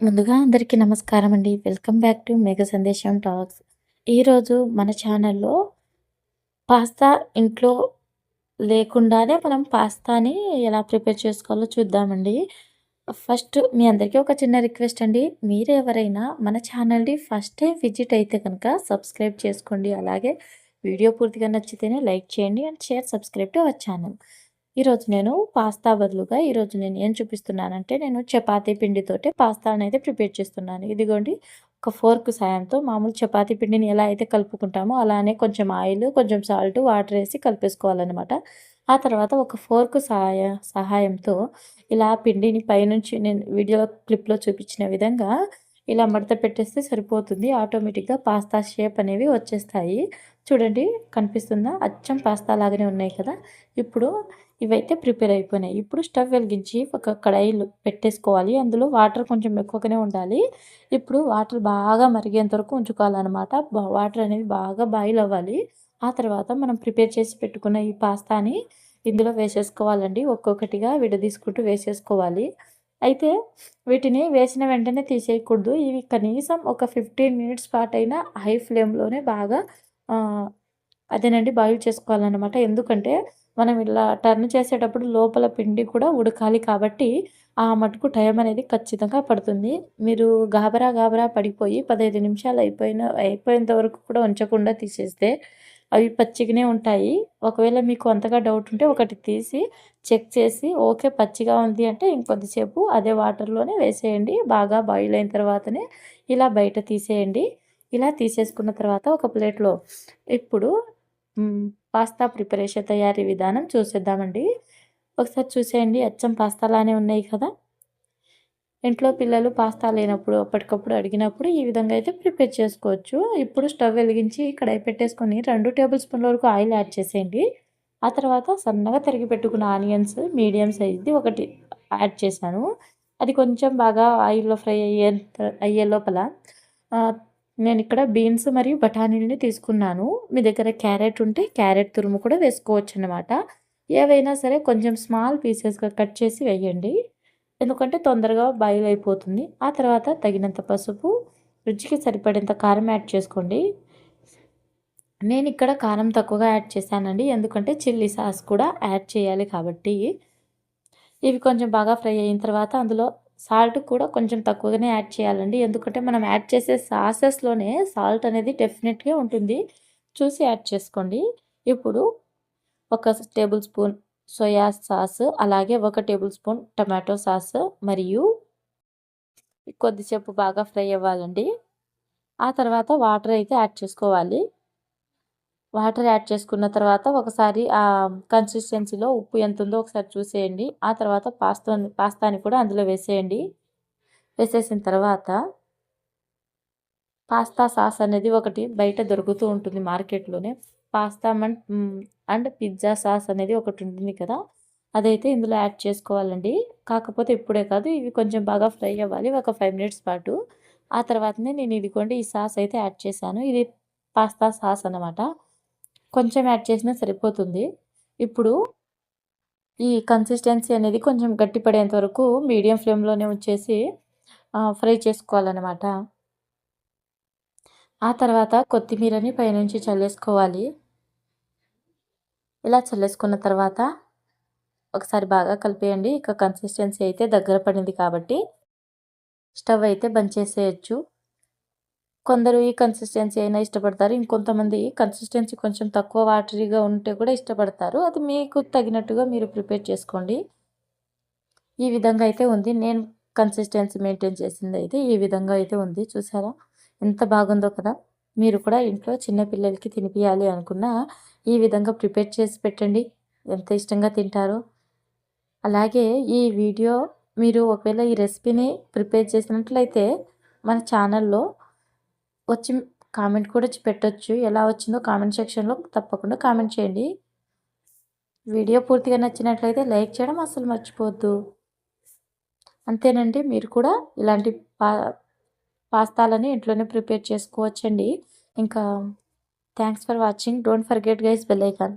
ముందుగా అందరికీ నమస్కారం అండి. Welcome back to mega Sandesam talks. ఈరోజు మన ఛానల్‌లో పాస్తా ఇంట్లో లేకుండానే మనం పాస్తాని ఎలా ప్రిపేర్ చేసుకోవాలో చూద్దామండి. ఫస్ట్ మీ అందరికీ ఒక చిన్న రిక్వెస్ట్ అండి. మీరెవరైనా మన ఛానల్‌ని ఫస్ట్ టైం విజిట్ అయితే కనుక సబ్స్క్రైబ్ చేసుకోండి. అలాగే వీడియో పూర్తిగా నచ్చితేనే లైక్ చేయండి and share subscribe to our channel. ఈరోజు నేను పాస్తా బదులుగా ఈరోజు నేను ఏం చూపిస్తున్నానంటే నేను చపాతీ పిండితోటే పాస్తా అనేది ప్రిపేర్ చేస్తున్నాను. ఇదిగోండి ఒక ఫోర్క్ సాయంతో మామూలు చపాతీ పిండిని ఎలా అయితే కలుపుకుంటామో అలానే కొంచెం ఆయిల్, కొంచెం సాల్ట్, వాటర్ వేసి కలిపేసుకోవాలనమాట. ఆ తర్వాత ఒక ఫోర్క్ సహాయ సహాయంతో ఇలా పిండిని పైనుంచి నేను వీడియో క్లిప్‌లో చూపించిన విధంగా ఇలా మడత పెట్టేస్తే సరిపోతుంది. ఆటోమేటిక్‌గా పాస్తా షేప్ అనేవి వచ్చేస్తాయి. చూడండి కనిపిస్తుందా? అచ్చం పాస్తా లాగానే ఉన్నాయి కదా! ఇప్పుడు ఇవైతే ప్రిపేర్ అయిపోయినాయి. ఇప్పుడు స్టవ్ వెలిగించి ఒక కడాయిలు పెట్టేసుకోవాలి. అందులో వాటర్ కొంచెం ఎక్కువగానే ఉండాలి. ఇప్పుడు వాటర్ బాగా మరిగేంత వరకు ఉంచుకోవాలన్నమాట వాటర్ అనేది బాగా బాయిల్ అవ్వాలి. ఆ తర్వాత మనం ప్రిపేర్ చేసి పెట్టుకున్న ఈ పాస్తాని ఇందులో వేసేసుకోవాలండి. ఒక్కొక్కటిగా విడదీసుకుంటూ వేసేసుకోవాలి. అయితే వీటిని వేసిన వెంటనే తీసేయకూడదు. ఇవి కనీసం ఒక 15 మినిట్స్ పాటైనా హై ఫ్లేమ్‌లోనే బాగా అదేనండి బాయిల్ చేసుకోవాలనమాట. ఎందుకంటే మనం ఇలా టర్న్ చేసేటప్పుడు లోపల పిండి కూడా ఉడకాలి కాబట్టి ఆ మటుకు టైం అనేది ఖచ్చితంగా పడుతుంది. మీరు గాబరా గాబరా పడిపోయి 15 నిమిషాలు అయిపోయిన అయిపోయేంత వరకు కూడా ఉంచకుండా తీసేస్తే అవి పచ్చిగానే ఉంటాయి. ఒకవేళ మీకు అంతగా డౌట్ ఉంటే ఒకటి తీసి చెక్ చేసి ఓకే పచ్చిగా ఉంది అంటే ఇంకొద్దిసేపు అదే వాటర్‌లోనే వేసేయండి. బాగా బాయిల్ అయిన తర్వాతనే ఇలా బయట తీసేయండి. ఇలా తీసేసుకున్న తర్వాత ఒక ప్లేట్‌లో ఇప్పుడు పాస్తా ప్రిపరేషన్ తయారీ విధానం చూసేద్దామండి. ఒకసారి చూసేయండి అచ్చం పాస్తాలానే ఉన్నాయి కదా! ఇంట్లో పిల్లలు పాస్తా లేనప్పుడు అప్పటికప్పుడు అడిగినప్పుడు ఈ విధంగా అయితే ప్రిపేర్ చేసుకోవచ్చు. ఇప్పుడు స్టవ్ వెలిగించి కడాయి పెట్టేసుకొని రెండు టేబుల్ స్పూన్ల వరకు ఆయిల్ యాడ్ చేసేయండి. ఆ తర్వాత సన్నగా తరిగి పెట్టుకున్న ఆనియన్స్ మీడియం సైజ్‌ది ఒకటి యాడ్ చేశాను. అది కొంచెం బాగా ఆయిల్‌లో ఫ్రై అయ్యే అయ్యే లోపల నేను ఇక్కడ బీన్స్ మరియు బఠానీలని తీసుకున్నాను. మీ దగ్గర క్యారెట్ ఉంటే క్యారెట్ తురుము కూడా వేసుకోవచ్చు అనమాట ఏవైనా సరే కొంచెం స్మాల్ పీసెస్‌గా కట్ చేసి వేయండి. ఎందుకంటే తొందరగా బాయిల్ అయిపోతుంది. ఆ తర్వాత తగినంత పసుపు, రుచికి సరిపడేంత కారం యాడ్ చేసుకోండి. నేను ఇక్కడ కారం తక్కువగా యాడ్ చేశానండి. ఎందుకంటే చిల్లీ సాస్ కూడా యాడ్ చేయాలి కాబట్టి. ఇవి కొంచెం బాగా ఫ్రై అయిన తర్వాత అందులో సాల్ట్ కూడా కొంచెం తక్కువగానే యాడ్ చేయాలండి. ఎందుకంటే మనం యాడ్ చేసే సాసెస్‌లోనే సాల్ట్ అనేది డెఫినెట్‌గా ఉంటుంది. చూసి యాడ్ చేసుకోండి. ఇప్పుడు ఒక టేబుల్ స్పూన్ సోయా సాస్, అలాగే ఒక టేబుల్ స్పూన్ టమాటో సాస్ మరియు కొద్దిసేపు బాగా ఫ్రై అవ్వాలండి. ఆ తర్వాత వాటర్ అయితే యాడ్ చేసుకోవాలి. వాటర్ యాడ్ చేసుకున్న తర్వాత ఒకసారి ఆ కన్సిస్టెన్సీలో ఉప్పు ఎంత ఉందో ఒకసారి చూసేయండి. ఆ తర్వాత పాస్తాని పాస్తాని కూడా అందులో వేసేయండి. వేసేసిన తర్వాత పాస్తా సాస్ అనేది ఒకటి బయట దొరుకుతూ ఉంటుంది మార్కెట్‌లోనే. Pasta Mann and pizza sauce అనేది ఒకటి ఉంటుంది కదా! అదైతే ఇందులో యాడ్ చేసుకోవాలండి. కాకపోతే ఇప్పుడే కాదు ఇవి కొంచెం బాగా ఫ్రై అవ్వాలి. ఒక ఫైవ్ మినిట్స్ పాటు. ఆ తర్వాతనే నేను ఇదిగోండి ఈ సాస్ అయితే యాడ్ చేశాను. ఇది పాస్తా సాస్ అనమాట. కొంచెం యాడ్ చేసినా సరిపోతుంది. ఇప్పుడు ఈ కన్సిస్టెన్సీ అనేది కొంచెం గట్టిపడేంత వరకు మీడియం ఫ్లేమ్‌లోనే ఉంచేసి ఫ్రై చేసుకోవాలన్నమాట ఆ తర్వాత కొత్తిమీరని పైనుంచి చల్లేసుకోవాలి. ఇలా చల్లేసుకున్న తర్వాత ఒకసారి బాగా కలిపేయండి. ఇక కన్సిస్టెన్సీ అయితే దగ్గర పడింది కాబట్టి స్టవ్ అయితే బంద్ చేసేయొచ్చు. కొందరు ఈ కన్సిస్టెన్సీ అయినా ఇష్టపడతారు. ఇంకొంతమంది కన్సిస్టెన్సీ కొంచెం తక్కువ వాటరీగా ఉంటే కూడా ఇష్టపడతారు. అది మీకు తగినట్టుగా మీరు ప్రిపేర్ చేసుకోండి. ఈ విధంగా అయితే ఉంది. నేను కన్సిస్టెన్సీ మెయింటైన్ చేసింది అయితే ఈ విధంగా అయితే ఉంది. చూసారా? ఎంత బాగుందో కదా! మీరు కూడా ఇంట్లో చిన్న పిల్లలకి అనుకున్నా ఈ విధంగా ప్రిపేర్ చేసి పెట్టండి. ఎంత ఇష్టంగా తింటారో. అలాగే ఈ వీడియో మీరు ఒకవేళ ఈ రెసిపీని ప్రిపేర్ చేసినట్లయితే మన ఛానల్‌లో వచ్చి కామెంట్ కూడా చ్ పెట్టొచ్చు. ఎలా వచ్చిందో కామెంట్ సెక్షన్‌లో తప్పకుండా కామెంట్ చేయండి. వీడియో పూర్తిగా నచ్చినట్లయితే లైక్ చేయడం అసలు మర్చిపోవద్దు. అంతేనండి. మీరు కూడా ఇలాంటి పా పాస్తాలని ఇంట్లోనే ప్రిపేర్ చేసుకోవచ్చండి. ఇంకా thanks for watching. Don't forget guys bell icon.